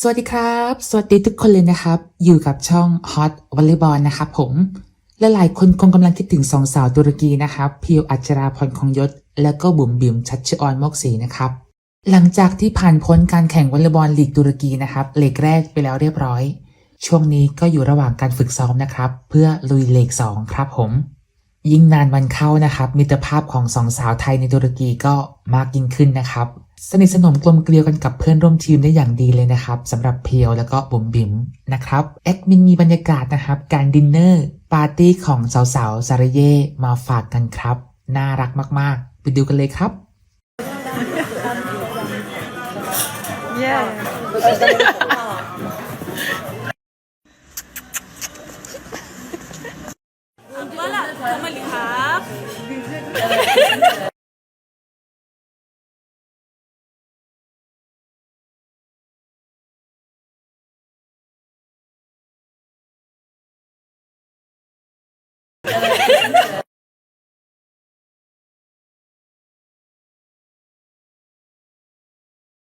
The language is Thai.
สวัสดีครับ สวัสดีทุกคนเลยนะครับ อยู่กับช่อง Hot Volleyball นะครับผม และหลายคนคงกำลังคิดถึงสองสาวตุรกีนะครับ พิวอัจราพรคงยศ แล้วก็บุ๋มบิ๋มชัชออนมกศรีนะครับ หลังจากที่ผ่านพ้นการแข่งวอลเลย์บอลลีกตุรกีนะครับเลกแรกไปแล้วเรียบร้อย ช่วงนี้ก็อยู่ระหว่างการฝึกซ้อมนะครับ เพื่อลุยเลกสองครับผม ยิ่งนานวันเข้านะครับมิตรภาพของสองสาวไทยในตุรกีก็มากยิ่งขึ้นนะครับ สนิทสนมกลมเกลียวกันกับเพื่อนร่วมทีมได้อย่างดีเลยนะครับสำหรับเพียวแล้วก็บุ๋มบิ๋มนะครับแอดมินมีบรรยากาศนะครับการดินเนอร์ปาร์ตี้ของสาวๆสสารเย่มาฝากกันครับ น่ารักมากๆ ไปดูกันเลยครับ yeah.